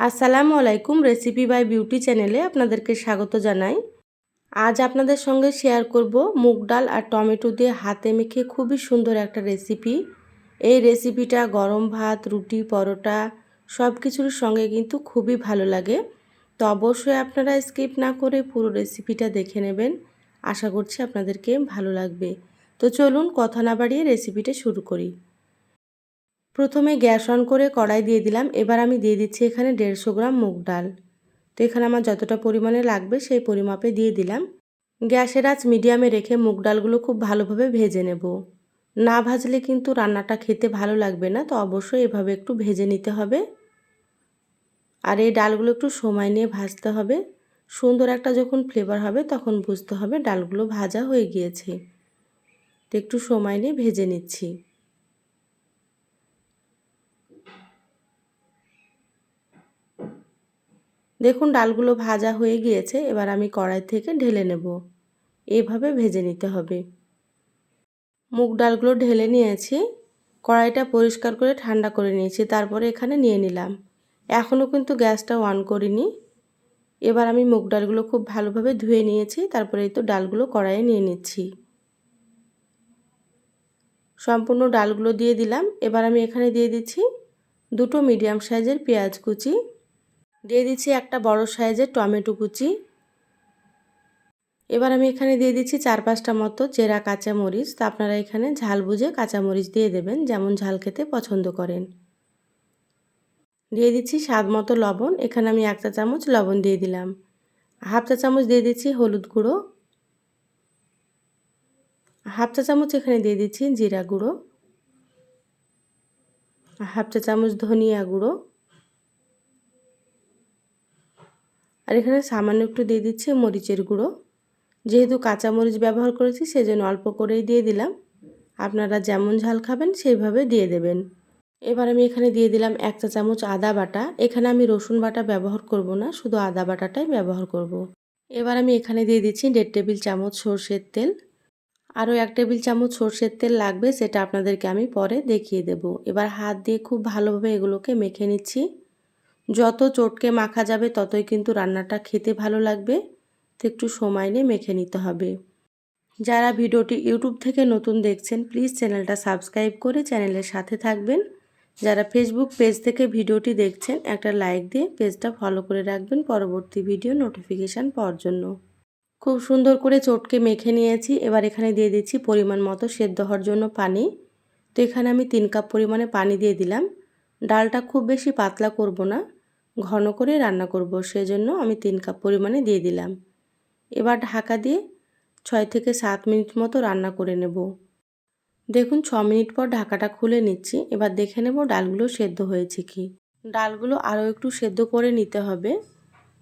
আসসালামু আলাইকুম recipe by beauty চ্যানেলে আপনাদেরকে স্বাগত জানাই। আজ আপনাদের সঙ্গে শেয়ার করব মুগ ডাল আর টমেটো দিয়ে হাতে মেখে খুবই সুন্দর একটা রেসিপি এই রেসিপিটা গরম ভাত, রুটি, পরোটা সব কিছুর সঙ্গে কিন্তু খুবই ভালো লাগে। তো অবশ্যই আপনারা স্কিপ না করে পুরো রেসিপিটা দেখে নেবেন। আশা করছি আপনাদেরকে ভালো লাগবে। তো চলুন কথা না বাড়িয়ে রেসিপিটা শুরু করি। প্রথমে গ্যাস অন করে কড়াই দিয়ে দিলাম, এবার আমি দিয়ে দিচ্ছি এখানে দেড়শো গ্রাম মুগ ডাল। তো এখানে আমার যতটা পরিমাণে লাগবে সেই পরিমাপে দিয়ে দিলাম। গ্যাসের আঁচ মিডিয়ামে রেখে মুগ ডালগুলো খুব ভালোভাবে ভেজে নেব। না ভাজলে কিন্তু রান্নাটা খেতে ভালো লাগবে না, তো অবশ্যই এভাবে একটু ভেজে নিতে হবে। আর এই ডালগুলো একটু সময় নিয়ে ভাজতে হবে। সুন্দর একটা যখন ফ্লেভার হবে তখন বুঝতে হবে ডালগুলো ভাজা হয়ে গিয়েছে। তো একটু সময় নিয়ে ভেজে নিচ্ছি। দেখুন ডালগুলো ভাজা হয়ে গিয়েছে, এবার আমি কড়াই থেকে ঢেলে নেব। এভাবে ভেজে নিতে হবে। মুগ ডালগুলো ঢেলে নিয়েছি। কড়াইটা পরিষ্কার করে ঠান্ডা করে নিয়েছি, তারপরে এখানে নিয়ে নিলাম। এখনও কিন্তু গ্যাসটা অন করিনি। এবার আমি মুগ ডালগুলো খুব ভালোভাবে ধুয়ে নিয়েছি, তারপরে এই তো ডালগুলো কড়াইয়ে নিয়ে নিচ্ছি। সম্পূর্ণ ডালগুলো দিয়ে দিলাম। এবার আমি এখানে দিয়ে দিচ্ছি দুটো মিডিয়াম সাইজের পেঁয়াজ কুচি। দিয়ে দিচ্ছি একটা বড় সাইজের টমেটো কুচি। এবার আমি এখানে দিয়ে দিচ্ছি চার পাঁচটা মতো চেরা কাঁচামরিচ। তা আপনারা এখানে ঝাল বুঝে কাঁচামরিচ দিয়ে দেবেন, যেমন ঝাল খেতে পছন্দ করেন। দিয়ে দিচ্ছি স্বাদ মতো লবণ। এখানে আমি এক চা চামচ লবণ দিয়ে দিলাম। হাফ চা চামচ দিয়ে দিচ্ছি হলুদ গুঁড়ো। হাফ চা চামচ এখানে দিয়ে দিচ্ছি জিরা গুঁড়ো। হাফ চা চামচ ধনিয়া গুঁড়ো। আর এখানে সামান্য একটু দিয়ে দিচ্ছি মরিচের গুঁড়ো। যেহেতু কাঁচা মরিচ ব্যবহার করেছি, সেজন্য অল্প করেই দিয়ে দিলাম। আপনারা যেমন ঝাল খাবেন, সেইভাবে দিয়ে দেবেন। এবার আমি এখানে দিয়ে দিলাম এক চা চামচ আদা বাটা। এখানে আমি রসুন বাটা ব্যবহার করব না, শুধু আদা বাটাটাই ব্যবহার করব। এবার আমি এখানে দিয়ে দিচ্ছি দেড় টেবিল চামচ সর্ষের তেল। আরও এক টেবিল চামচ সর্ষের তেল লাগবে, সেটা আপনাদেরকে আমি পরে দেখিয়ে দেব। এবার হাত দিয়ে খুব ভালোভাবে এগুলোকে মেখে নিচ্ছি। যত চটকে মাখা যাবে ততই কিন্তু রান্নাটা খেতে ভালো লাগবে। তো একটু সময় নিয়ে মেখে নিতে হবে। যারা ভিডিওটি ইউটিউব থেকে নতুন দেখছেন প্লিজ চ্যানেলটা সাবস্ক্রাইব করে চ্যানেলের সাথে থাকবেন। যারা ফেসবুক পেজ থেকে ভিডিওটি দেখছেন, একটা লাইক দিয়ে পেজটা ফলো করে রাখবেন পরবর্তী ভিডিও নোটিফিকেশান পাওয়ার জন্য। খুব সুন্দর করে চটকে মেখে নিয়েছি। এবার এখানে দিয়ে দিচ্ছি পরিমাণ মতো সেদ্ধ হওয়ার জন্য পানি। তো এখানে আমি তিন কাপ পরিমাণে পানি দিয়ে দিলাম। ডালটা খুব বেশি পাতলা করব না। ঘন করে রান্না করব, সেজন্য আমি তিন কাপ পরিমাণে দিয়ে দিলাম। এবার ঢাকা দিয়ে ছয় থেকে সাত মিনিট মতো রান্না করে নেব। দেখুন, ছ মিনিট পর ঢাকাটা খুলে নিচ্ছি। এবার দেখে নেব ডালগুলো সেদ্ধ হয়েছে কি। ডালগুলো আরও একটু সেদ্ধ করে নিতে হবে।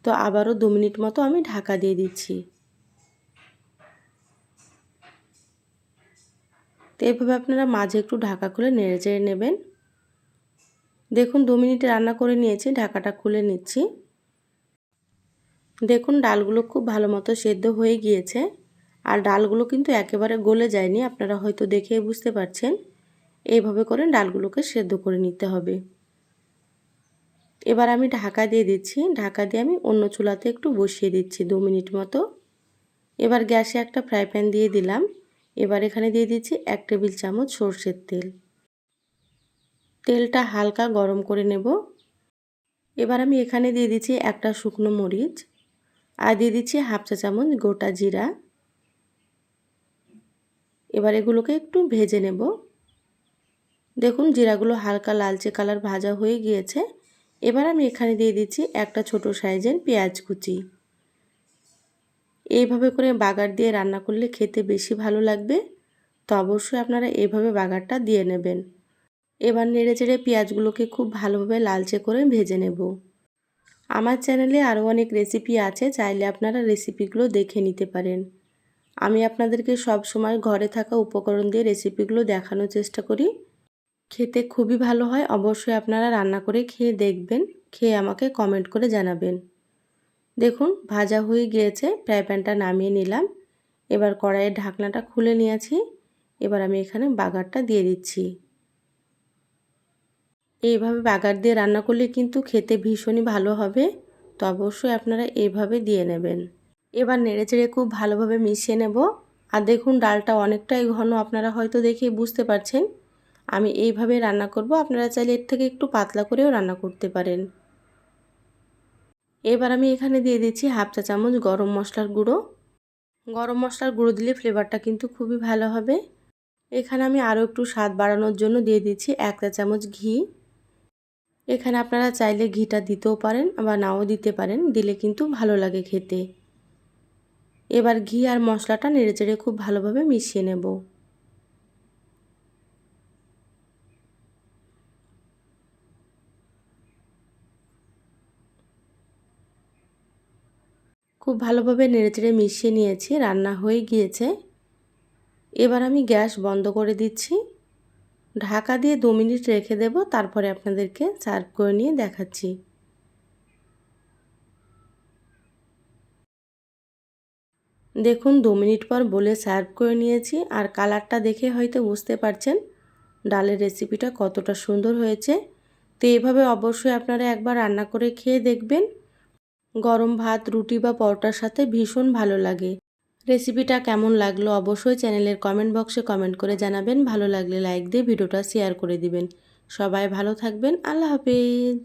তো আবারও দু মিনিট মতো আমি ঢাকা দিয়ে দিচ্ছি। তো এভাবে আপনারা মাঝে একটু ঢাকা খুলে নেড়ে চেড়ে নেবেন। দেখুন দু মিনিটে রান্না করে নিয়েছি, ঢাকাটা খুলে নিচ্ছি। দেখুন ডালগুলো খুব ভালো মতো সেদ্ধ হয়ে গিয়েছে। আর ডালগুলো কিন্তু একেবারে গলে যায়নি, আপনারা হয়তো দেখে বুঝতে পারছেন। এইভাবে করে ডালগুলোকে সেদ্ধ করে নিতে হবে। এবার আমি ঢাকা দিয়ে দিচ্ছি। ঢাকা দিয়ে আমি অন্য চুলাতে একটু বসিয়ে দিচ্ছি দু মিনিট মতো। এবার গ্যাসে একটা ফ্রাই প্যান দিয়ে দিলাম। এবার এখানে দিয়ে দিচ্ছি এক টেবিল চামচ সর্ষের তেল। তেলটা হালকা গরম করে নেব। এবার আমি এখানে দিয়ে দিচ্ছি একটা শুকনো মরিচ আর দিয়ে দিচ্ছি হাফ চা চামচ গোটা জিরা। এবার এগুলোকে একটু ভেজে নেব। দেখুন জিরাগুলো হালকা লালচে কালার ভাজা হয়ে গিয়েছে। এবার আমি এখানে দিয়ে দিচ্ছি একটা ছোট সাইজের পেঁয়াজ কুচি। এইভাবে করে বাগার দিয়ে রান্না করলে খেতে বেশি ভালো লাগবে। তো অবশ্যই আপনারা এইভাবে বাগারটা দিয়ে নেবেন। এবার নেড়ে চেড়ে পেঁয়াজগুলোকে খুব ভালোভাবে লালচে করে ভেজে নেব। আমার চ্যানেলে আরও অনেক রেসিপি আছে, চাইলে আপনারা রেসিপিগুলো দেখে নিতে পারেন। আমি আপনাদেরকে সব সময় ঘরে থাকা উপকরণ দিয়ে রেসিপিগুলো দেখানোর চেষ্টা করি। খেতে খুবই ভালো হয়, অবশ্যই আপনারা রান্না করে খেয়ে দেখবেন, খেয়ে আমাকে কমেন্ট করে জানাবেন। দেখুন, ভাজা হয়ে গিয়েছে, ফ্রাই প্যানটা নামিয়ে নিলাম। এবার কড়াইয়ের ঢাকনাটা খুলে নিয়েছি। এবার আমি এখানে বাগারটা দিয়ে দিচ্ছি। এইভাবে বাগার দিয়ে রান্না করলে কিন্তু খেতে ভীষণই ভালো হবে। তো অবশ্যই আপনারা এইভাবে দিয়ে নেবেন। এবার নেড়ে চেড়ে খুব ভালোভাবে মিশিয়ে নেব। আর দেখুন, ডালটা অনেকটাই ঘন, আপনারা হয়তো দেখে বুঝতে পারছেন। আমি এইভাবে রান্না করব, আপনারা চাইলে এর থেকে একটু পাতলা করেও রান্না করতে পারেন। এবার আমি এখানে দিয়ে দিচ্ছি হাফ চা চামচ গরম মশলার গুঁড়ো। গরম মশলার গুঁড়ো দিলে ফ্লেভারটা কিন্তু খুবই ভালো হবে। এখানে আমি আরও একটু স্বাদ বাড়ানোর জন্য দিয়ে দিচ্ছি এক চা চামচ ঘি। এখানে আপনারা চাইলে ঘিটা দিতেও পারেন বা নাও দিতে পারেন, দিলে কিন্তু ভালো লাগে খেতে। এবার ঘি আর মশলাটা নেড়েচেড়ে খুব ভালোভাবে মিশিয়ে নেব। খুব ভালোভাবে নেড়েচেড়ে মিশিয়ে নিয়েছি, রান্না হয়ে গিয়েছে। এবার আমি গ্যাস বন্ধ করে দিচ্ছি। ঢাকা দিয়ে দু মিনিট রেখে দেব, তারপরে আপনাদেরকে সার্ভ করে নিয়ে দেখাচ্ছি। দেখুন, দু মিনিট পর বলে সার্ভ করে নিয়েছি, আর কালারটা দেখে হয়তো বুঝতে পারছেন ডালের রেসিপিটা কতটা সুন্দর হয়েছে। তো এইভাবে অবশ্যই আপনারা একবার রান্না করে খেয়ে দেখবেন। গরম ভাত, রুটি বা পরোটার সাথে ভীষণ ভালো লাগে। রেসিপিটা কেমন লাগল অবশ্যই চ্যানেলের কমেন্ট বক্সে কমেন্ট করে জানাবেন। ভালো লাগলে লাইক দিয়ে ভিডিওটা শেয়ার করে দিবেন। সবাই ভালো থাকবেন। আল্লাহ হাফেজ।